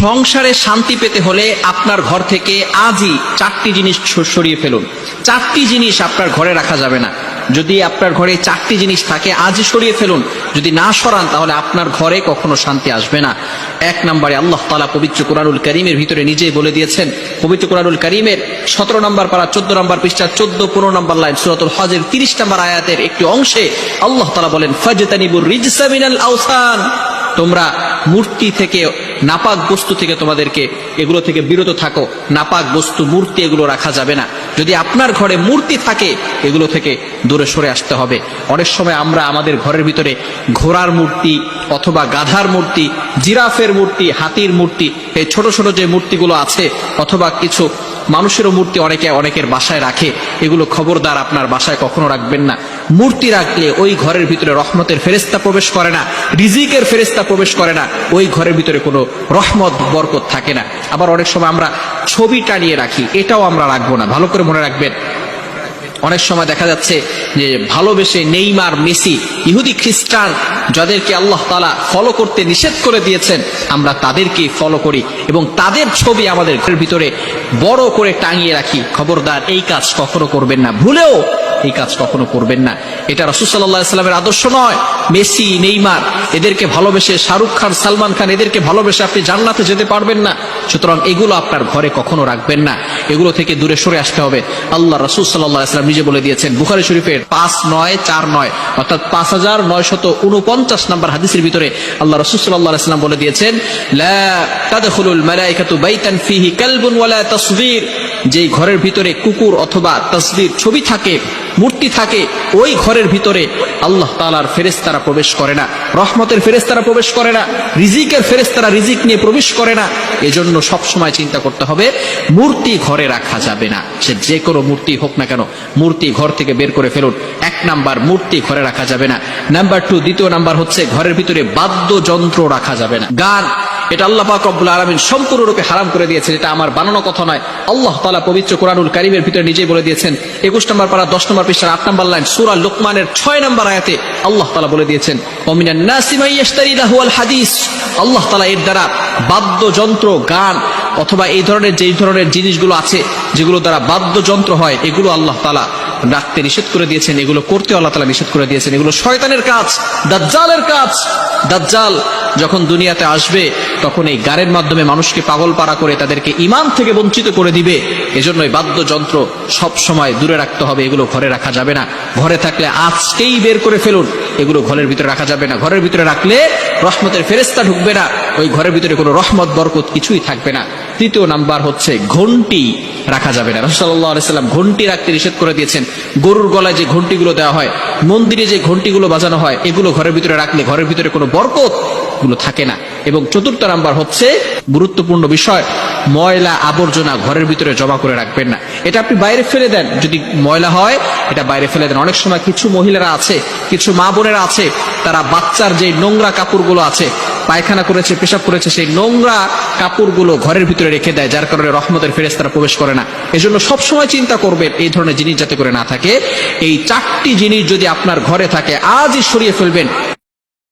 সংসারে শান্তি পেতে হলে আপনার ঘর থেকে আজই চারটি জিনিস সরিয়ে ফেলুন। চারটি জিনিস আপনার ঘরে রাখা যাবে না। যদি আপনার ঘরে চারটি জিনিস থাকে, আজই সরিয়ে ফেলুন। যদি না সরান, তাহলে আপনার ঘরে কখনো শান্তি আসবে না। এক নম্বরে আল্লাহ তালা পবিত্র কোরআনুল করিমের ভিতরে নিজেই বলে দিয়েছেন, পবিত্র কোরআনুল করিমের সতেরো নম্বর পারা, চোদ্দ নম্বর পৃষ্ঠা, চোদ্দ, পনেরো নম্বর লাইন, সুরতুল হজের তিরিশ নম্বর আয়াতের একটি অংশে আল্লাহ তালা বলেন, ফজতানিবুর রিজসা মিনাল আওসান। তোমরা মূর্তি থেকে, নাপাক বস্তু থেকে তোমাদেরকে এগুলো থেকে বিরত থাকো। নাপাক বস্তু, মূর্তি এগুলো রাখা যাবে না। যদি আপনার ঘরে মূর্তি থাকে, এগুলো থেকে দূরে সরে আসতে হবে। অনেক সময় আমরা আমাদের ঘরের ভিতরে ঘোড়ার মূর্তি অথবা গাধার মূর্তি, জিরাফের মূর্তি, হাতির মূর্তি, এই ছোট ছোট যে মূর্তিগুলো আছে, অথবা কিছু মানুষেরও মূর্তি অনেকে অনেকের বাসায় রাখে। এগুলো খবরদার আপনার বাসায় কখনো রাখবেন না। মূর্তি রাখলে ওই ঘরের ভিতরে রহমতের ফেরেস্তা প্রবেশ করে না, রিজিকের ফেরেস্তা প্রবেশ করে না, ওই ঘরের ভিতরে কোনো রহমত, বরকত থাকে না। আবার অনেক সময় আমরা ছবি টানিয়ে রাখি, এটাও আমরা রাখব না। ভালো করে মনে রাখবেন অনেক সময় দেখা যাচ্ছে যে ভালোবেসে নেইমার, মেসি, ইহুদি খ্রিস্টান যাদেরকে আল্লাহ তালা ফলো করতে নিষেধ করে দিয়েছেন, আমরা তাদেরকে ফলো করি এবং তাদের ছবি আমাদের ঘরের ভিতরে বড় করে টাঙিয়ে রাখি। খবরদার, এই কাজ কখনো করবেন না। ভুলেও এই কাজ কখনো করবেন না। এটা রসুসাল্লাহামের আদর্শ নয়। মেসি, নেইমার, এদেরকে ভালোবেসে শাহরুখ খান, সালমান খান, এদেরকে ভালোবেসে আপনি জান্নাতে যেতে পারবেন না। সুতরাং এগুলো আপনার ঘরে কখনো রাখবেন না। এগুলো থেকে দূরে সরে আসতে হবে। আল্লাহ রসুল নিজে বলে দিয়েছেন, বুখারি শরীফের পাঁচ নয়, চার নয়, অর্থাৎ পাঁচ হাজার নয় শত উনপঞ্চাশ নম্বর হাদিসের ভিতরে আল্লাহ রসুল সাল্লাহ সাল্লাম বলে দিয়েছেন যেই ঘরের ভিতরে কুকুর অথবা তসবির ছবি থাকে, মূর্তি থাকে, ওই ঘরের ভিতরে আল্লাহ তালার ফেরেস্তারা প্রবেশ করে না। রহমতের ফেরেস্তারা প্রবেশ করে না, রিজিকের ফেরেস্তারা রিজিক নিয়ে প্রবেশ করে না। এজন্য সব সময় চিন্তা করতে হবে, মূর্তি ঘরে রাখা যাবে না। সে যে কোনো মূর্তি হোক না কেন মূর্তি ঘর থেকে বের করে ফেলুন। এক নাম্বার মূর্তি ঘরে রাখা যাবে না। নাম্বার টু দ্বিতীয় নাম্বার হচ্ছে ঘরের ভিতরে বাদ্যযন্ত্র রাখা যাবে না। গান, এটা আল্লাহ পাক রব্বুল আলমিন সম্পূর্ণরূপে হারাম করে দিয়েছেন, এটা আমার বানানো কথা নয়। আল্লাহ তালা পবিত্র কোরআনুল কারিমের ভিতরে নিজেই বলে দিয়েছেন, একুশ নম্বর পারা, দশ নম্বর পৃষ্ঠার আট নম্বর লাইন, সুরা লোকমানের ছয় নম্বর আয়াতে আল্লাহ তালা বলে দিয়েছেন অমিনান নাসিমাই ইশতারি লাহুয়াল হাদিস। আল্লাহ তালা এর দ্বারা বাদ্যযন্ত্র, গান অথবা এই ধরনের যেই ধরনের জিনিসগুলো আছে, যেগুলো দ্বারা বাদ্যযন্ত্র হয়, এগুলো আল্লাহ তালা রাখতে নিষেধ করে দিয়েছেন, এগুলো করতে আল্লাহ তালা নিষেধ করে দিয়েছেন, এগুলো শয়তানের কাজ, দাজ্জালের কাজ। দাজ্জাল যখন দুনিয়াতে আসবে, তখন এই গানের মাধ্যমে মানুষকে পাগল পাড়া করে তাদেরকে ইমান থেকে বঞ্চিত করে দিবে। এজন্য এই বাদ্যযন্ত্র সব সময় দূরে রাখতে হবে, এগুলো ঘরে রাখা যাবে না। ঘরে থাকলে আজকেই বের করে ফেলুন, এগুলো ঘরের ভিতরে রাখা যাবে না। ঘরের ভিতরে রাখলে রহমতের ফেরেস্তা ঢুকবে না, ওই ঘরের ভিতরে কোনো রহমত, বরকত কিছুই থাকবে না। তৃতীয় নাম্বার হচ্ছে ঘন্টি রাখা যাবে না। রসল্লাহ আলাইসাল্লাম ঘন্টি রাখতে নিষেধ করে দিয়েছেন। গরুর গলায় যে ঘন্টিগুলো দেওয়া হয়, মন্দিরে যে ঘন্টিগুলো বাজানো হয়, এগুলো ঘরের ভিতরে রাখলে ঘরের ভিতরে কোনো বরকতগুলো থাকে না। এবং চতুর্থ নাম্বার হচ্ছে গুরুত্বপূর্ণ বিষয়, ময়লা আবর্জনা ঘরের ভিতরে জমা করে রাখবেন না। এটা আপনি বাইরে ফেলে দেন। যদি ময়লা হয়, এটা বাইরে ফেলে দেন। অনেক সময় কিছু মহিলারা আছে, কিছু মা বোনেরা আছে, তারা বাচ্চার যে নোংরা কাপড়গুলো আছে পায়খানা করেছে, পেশাব করেছে, সেই নোংরা কাপড়গুলো ঘরের ভিতরে রেখে দেয়, যার কারণে রহমতের ফেরেস্তারা প্রবেশ করে না। এজন্য সবসময় চিন্তা করবেন, এই ধরনের জিনিস যাতে করে না থাকে। এই চারটি জিনিস যদি আপনার ঘরে থাকে, আজই সরিয়ে ফেলবেন।